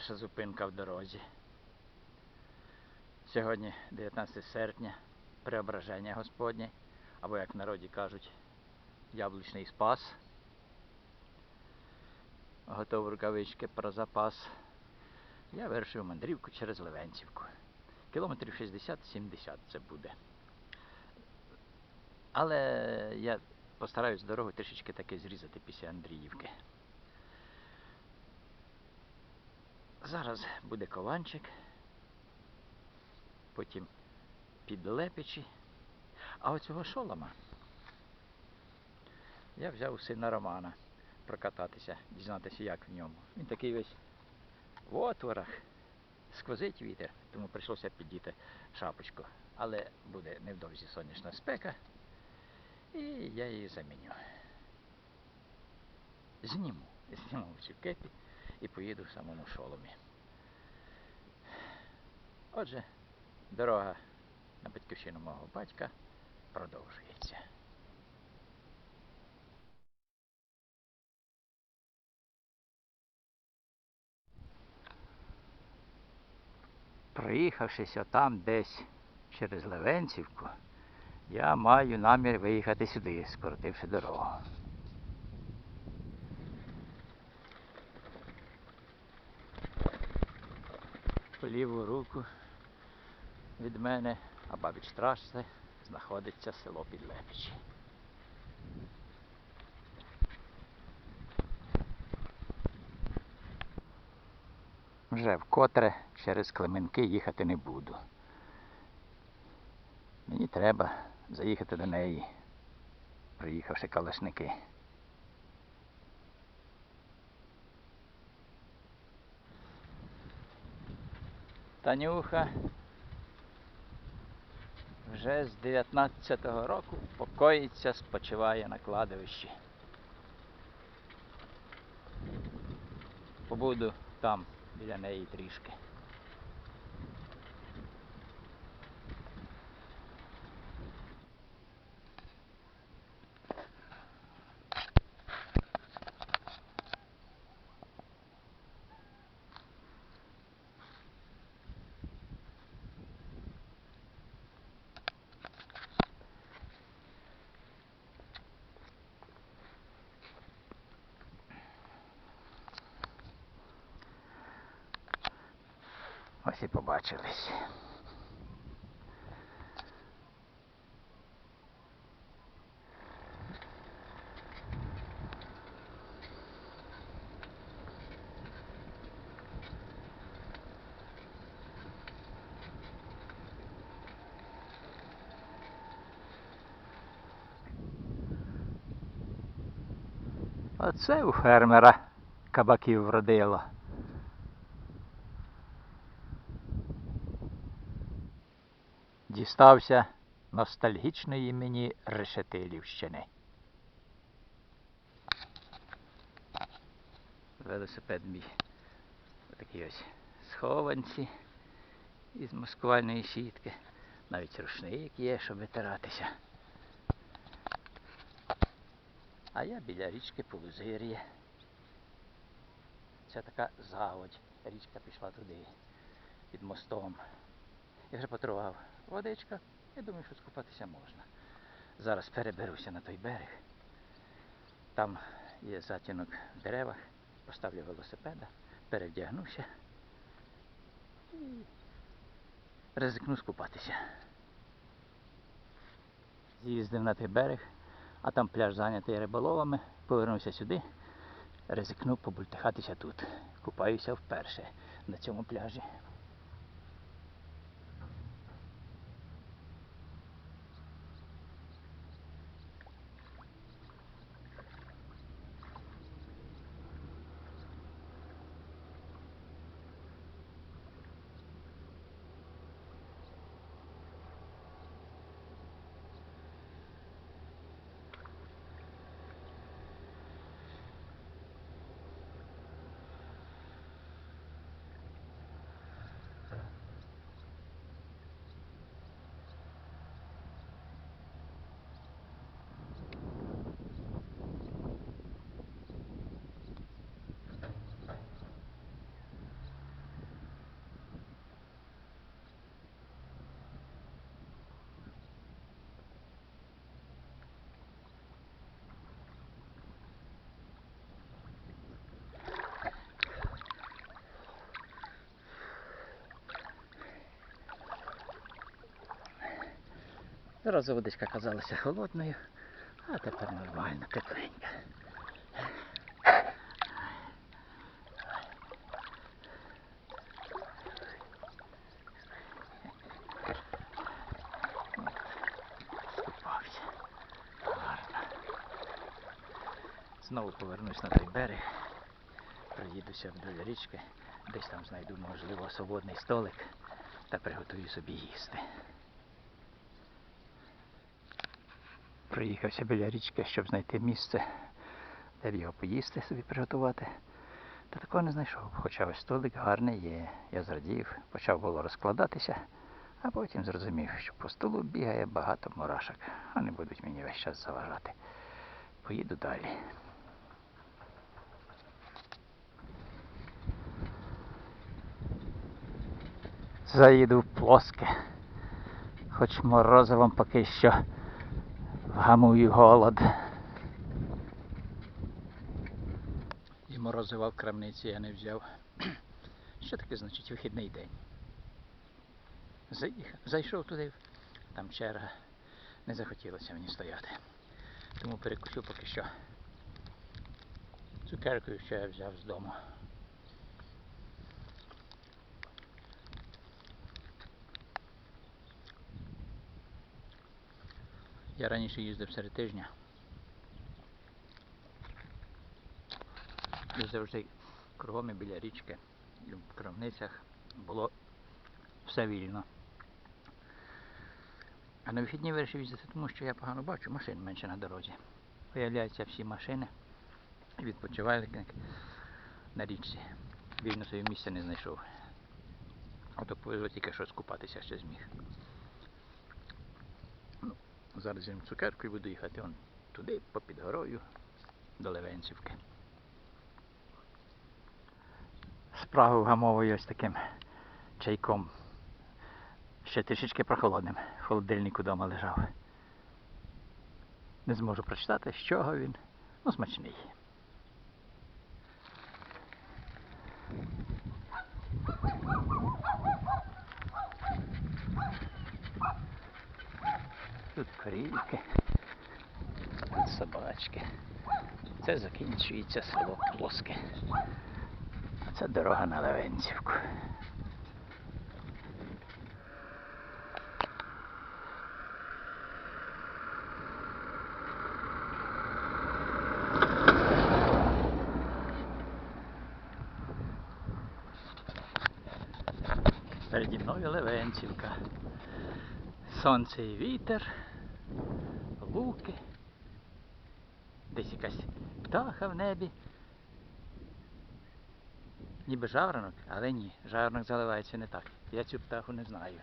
перша зупинка в дорозі. Сьогодні 19 серпня, преображення Господнє, або як в народі кажуть, яблучний спас. Готов рукавички про запас. Я вирішив мандрівку через Левенцівку. Кілометрів 60-70 це буде. Але я постараюсь дорогу трішечки таки зрізати після Андріївки. Зараз буде кованчик, потім підлепичі. А оцього шолома я взяв у сина Романа прокататися, дізнатися, як в ньому. Він такий весь в отворах, сквозить вітер, тому прийшлося піддіти шапочку. Але буде невдовзі сонячна спека, і я її заміню. Зніму, зніму цю кепі і поїду в самому шоломі. Отже, дорога на батьківщину мого батька продовжується. Проїхавшись отам десь через Левенцівку, я маю намір виїхати сюди, скоротивши дорогу. По ліву руку від мене, а бабіч трасси, знаходиться село Підлепичі. Вже вкотре через Клименки їхати не буду. Мені треба заїхати до неї, приїхавши калашники. Танюха вже з 19-го року покоїться, спочиває на кладовищі. Побуду там біля неї трішки. Ось і побачились. Оце у фермера кабаків вродило. Дістався ностальгічної мені Решетилівщини. Велосипед мій такі ось схованці із маскувальної сітки. Навіть рушник є, щоб витиратися. А я біля річки Полузир'я. Це така заводь. Річка пішла туди, під мостом. Я вже потрогав водичка. Я думаю, що скупатися можна. Зараз переберуся на той берег. Там є затінок в деревах. Поставлю велосипеда, перевдягнуся і ризикну скупатися. З'їздив на той берег, а там пляж зайнятий риболовами. Повернувся сюди, ризикнув побультихатися тут. Купаюся вперше на цьому пляжі. Зразу водичка казалася холодною, а тепер нормально, тепленька. Скупався. Гарно. Знову повернусь на той берег. Проїдуся вдоль річки, десь там знайду, можливо, свободний столик та приготую собі їсти. Проїхався біля річки, щоб знайти місце, де б його поїсти собі приготувати. Та такого не знайшов, хоча ось столик гарний є. Я зрадів, почав було розкладатися, а потім зрозумів, що по столу бігає багато мурашок. Вони будуть мені весь час заважати. Поїду далі. Заїду в плоске. Хоч морозивом поки що вгамую голод. І морозива в крамниці я не взяв. Що таке значить вихідний день? Зайшов туди, там черга. Не захотілося мені стояти. Тому перекусив поки що. Цукеркою, що я взяв з дому. Я раніше їздив серед тижня. І завжди кругом і біля річки і в крамницях було все вільно. А на вихідні вирішив їздити, тому що я погано бачу, машин менше на дорозі. Виявляються всі машини і відпочиваю як на річці. Вільно собі місця не знайшов. Ото повезло тільки що скупатися ще зміг. Зараз візьму цукерку і буду їхати вон туди, попід горою, до Левенцівки. Справу вгамовую ось таким чайком. Ще трішечки прохолодним. В холодильнику вдома лежав. Не зможу прочитати, з чого він. Ну, смачний. Тут корівки, тут собачки. Це закінчується село Плоске. Це дорога на Левенцівку. Переді мною Левенцівка. Сонце і вітер, луки, десь якась птаха в небі. Ніби жаворонок, але ні, жаворонок заливається не так. Я цю птаху не знаю.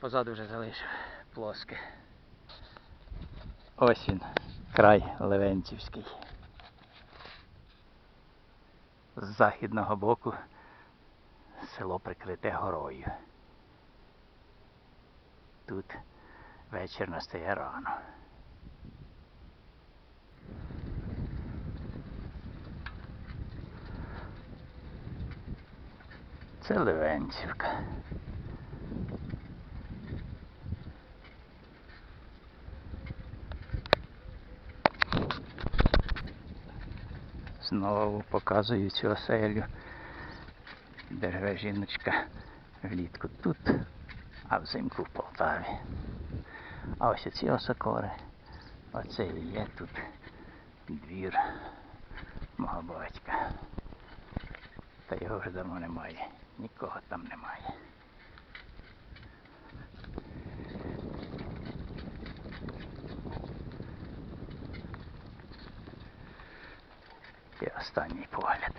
Позаду вже залишив плоске. Ось він, край Левенцівський. З західного боку село прикрите горою. Тут вечір настає рано. Це Левенцівка. Знову показую цю оселю, де живе жіночка влітку тут, а взимку в Полтаві. А ось ці осокори. Оце і є тут двір мого батька. Та його вже давно немає. Нікого там немає. І останній погляд.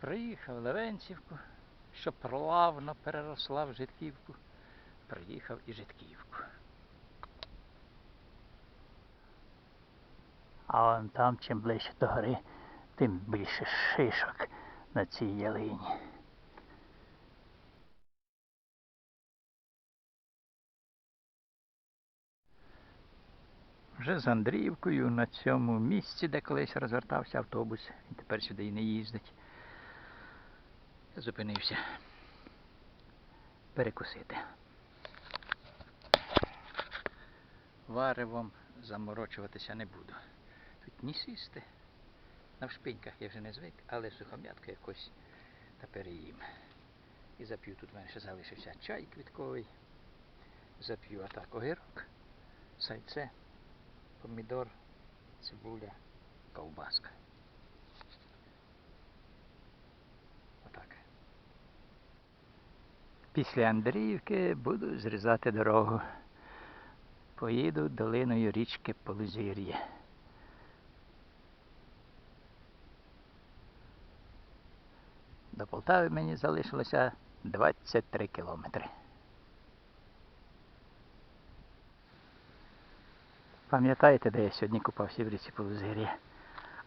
Приїхав Левенцівку, що плавно переросла в Житківку. Приїхав і Житківку. А он там, чим ближче до гори, тим більше шишок на цій ялині. Вже з Андріївкою на цьому місці, де колись розвертався автобус, і тепер сюди і не їздить. Зупинився перекусити. Варевом заморочуватися не буду. Тут ні сісти. На вшпиньках я вже не звик, але сухом'ятку якось та переїм. І зап'ю тут в мене ще залишився чай квітковий. Зап'ю атак огірок, сальце, помідор, цибуля, ковбаска. Після Андріївки буду зрізати дорогу. Поїду долиною річки Полузір'я. До Полтави мені залишилося 23 кілометри. Пам'ятаєте, де я сьогодні купався в річці Полузир'я?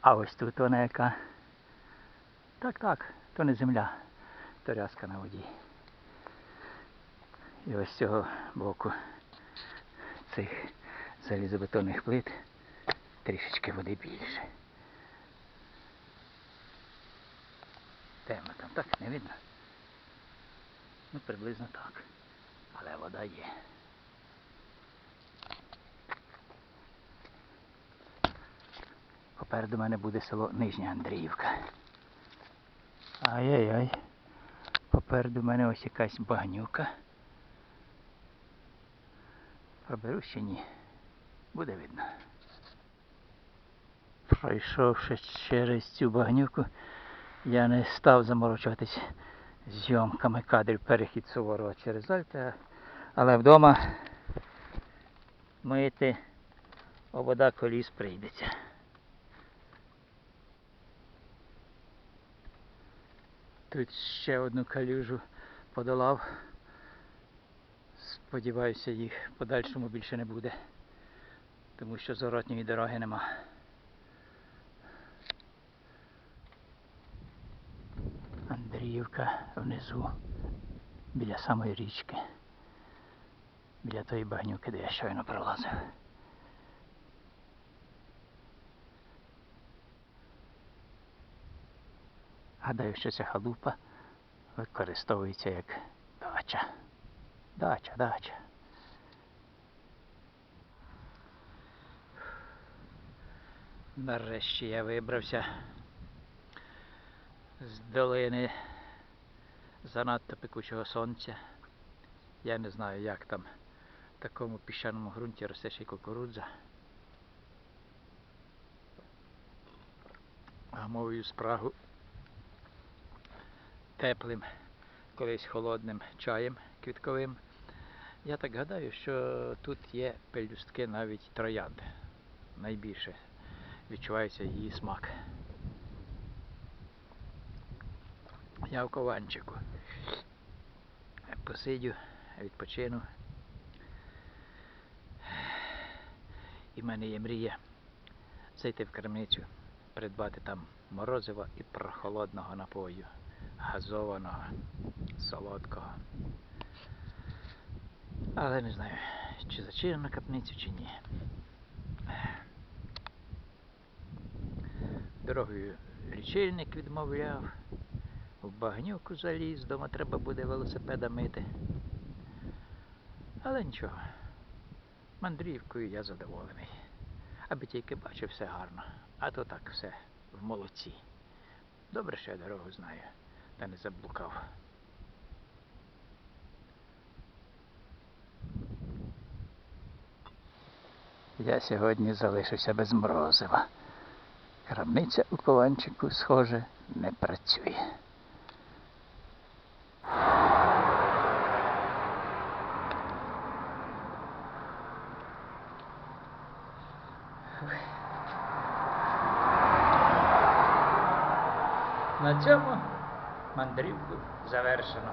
А ось тут вона яка. Так, так, то не земля, то рязка на воді. І ось з цього боку цих залізобетонних плит трішечки води більше. Темно там, так не видно. Ну, приблизно так. Але вода є. Попереду мене буде село Нижня Андріївка. Ай-яй-яй. Попереду мене ось якась багнюка. Проберу ще ні. Буде видно. Пройшовши через цю багнюку, я не став заморочуватись зйомками кадрів перехід суворого через Альта, але вдома мити обода коліс прийдеться. Тут ще одну калюжу подолав. Сподіваюся, їх в подальшому більше не буде, тому що зворотньої дороги нема. Андріївка внизу, біля самої річки, біля тої багнюки, де я щойно пролазив. Гадаю, що ця халупа використовується як дача. Дача, дача. Нарешті я вибрався з долини занадто пекучого сонця. Я не знаю, як там в такому піщаному ґрунті росте ще й кукурудза. Гамовую спрагу теплим, колись холодним чаєм квітковим. Я так гадаю, що тут є пелюстки навіть троянд. Найбільше відчувається її смак. Я в кованчику. Посидю, відпочину. І в мене є мрія зайти в крамницю, придбати там морозива і прохолодного напою, газованого, солодкого. Але не знаю, чи зачинено капницю, чи ні. Дорогою лічильник відмовляв, в багнюку заліз, дома треба буде велосипеда мити. Але нічого, мандрівкою я задоволений. Аби тільки бачив все гарно, а то так все в молодці. Добре, що я дорогу знаю, та не заблукав. Я сьогодні залишився без морозива. Крамниця у кованчику, схоже, не працює. На цьому мандрівку завершено.